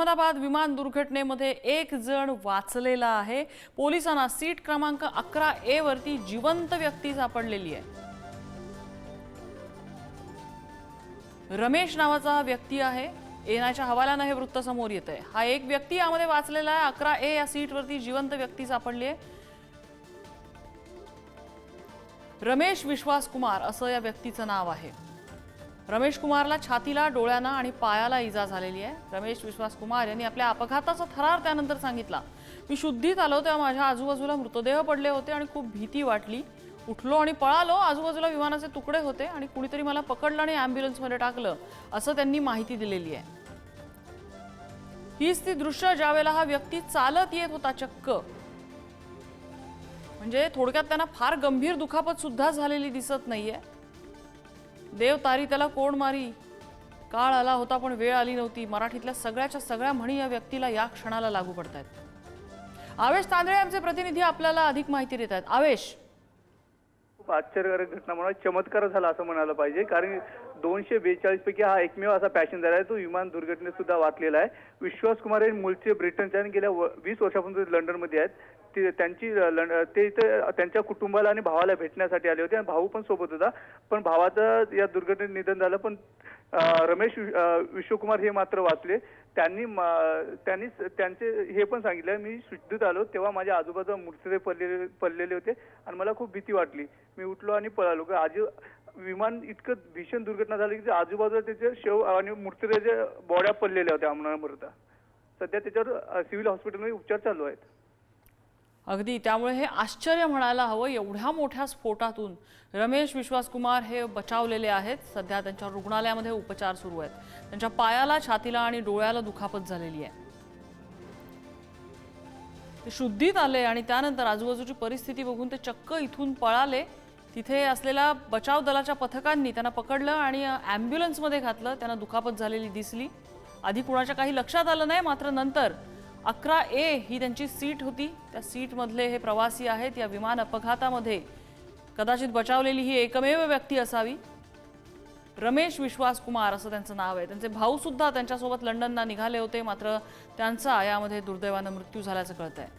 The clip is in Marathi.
अहमदाबाद विमान दुर्घटनेमध्ये एक जण वाचलेला आहे. पोलिसांना सीट क्रमांक अकरा ए वरती जिवंत व्यक्ती सापडलेली आहे. रमेश नावाचा हा व्यक्ती आहे. एनआयच्या हवाल्यानं हे वृत्त समोर येत आहे हा एक व्यक्ती यामध्ये वाचलेला आहे. अकरा ए या सीटवरती जिवंत व्यक्ती सापडली आहे. रमेश विश्वास कुमार असं या व्यक्तीचं नाव आहे. रमेश कुमारला छातीला डोळ्यांना आणि पायाला इजा झालेली आहे. रमेश विश्वास कुमार यांनी आपल्या अपघाताचा थरार त्यानंतर सांगितला. मी शुद्धीत आलो तेव्हा माझ्या आजूबाजूला मृतदेह पडले होते आणि खूप भीती वाटली. उठलो आणि पळालो. आजूबाजूला विमानाचे तुकडे होते आणि कुणीतरी मला पकडलं आणि ॲम्ब्युलन्समध्ये टाकलं असं त्यांनी माहिती दिलेली आहे. हीच ती दृश्य ज्यावेळेला हा व्यक्ती चालत येत होता चक्क. म्हणजे थोडक्यात त्यांना फार गंभीर दुखापत सुद्धा झालेली दिसत नाहीये. देव तारी त्याला कोण मारी? काळ आला होता पण वेळ आली नव्हती. मराठीतल्या सगळ्याच्या सगळ्या म्हणी या व्यक्तीला या क्षणाला लागू पडत आहेत आवेश तांदळे आमचे प्रतिनिधी आपल्याला अधिक माहिती देत आहेत. आवेश. खूप आश्चर्यकारक घटना म्हणा चमत्कार झाला असं म्हणायला पाहिजे कारण दोनशे बेचाळीस पैकी हा एकमेव असा पॅसेंजर आहे. तो विमान दुर्घटनेत सुद्धा वाचलेला आहे. विश्वास कुमार हे मूळचे ब्रिटनचे आणि गेल्या व- वीस वर्षापासून लंडनमध्ये आहेत. ते त्यांची लंड ते इथं त्यांच्या कुटुंबाला आणि भावाला भेटण्यासाठी आले होते. आणि भाऊ पण सोबत होता. पण भावाचं या दुर्घटनेत निधन झालं. पण रमेश विश्वकुमार हे मात्र वाचले. त्यांनी त्यांनी त्यांचे हे पण सांगितलं. मी शुद्धीत आलो. तेव्हा माझ्या आजूबाजूला मृतदेह पडलेले पडलेले होते. आणि मला खूप भीती वाटली. मी उठलो आणि पळालो. का विमान इतकं भीषण दुर्घटना झाली की ते आजूबाजूला त्याचे शव आणि मृतदेहाच्या बॉड्या पडलेल्या होत्या अमरावती सध्या त्याच्यावर सिव्हिल हॉस्पिटलमध्ये उपचार चालू आहेत. अगदी. त्यामुळे हे आश्चर्य म्हणायला हवं एवढ्या मोठ्या स्फोटातून रमेश विश्वास कुमार हे बचावलेले आहेत. सध्या त्यांच्या रुग्णालयामध्ये उपचार सुरू आहेत. त्यांच्या पायाला छातीला आणि डोळ्याला दुखापत झालेली आहे. ते शुद्धीत आले आणि त्यानंतर आजूबाजूची परिस्थिती बघून ते चक्क इथून पळाले. तिथे असलेल्या बचाव दलाच्या पथकांनी त्यांना पकडलं आणि ॲम्ब्युलन्समध्ये घातलं. त्यांना दुखापत झालेली दिसली. आधी कुणाच्या काही लक्षात आलं नाही मात्र नंतर अकरा ए ही त्यांची सीट होती. त्या सीटमधले हे प्रवासी आहेत. या विमान अपघातामध्ये कदाचित बचावलेली ही एकमेव व्यक्ती असावी. रमेश विश्वास कुमार असं त्यांचं नाव आहे. त्यांचे भाऊसुद्धा त्यांच्यासोबत लंडनला निघाले होते मात्र त्यांचा यामध्ये दुर्दैवानं मृत्यू झाल्याचं कळत आहे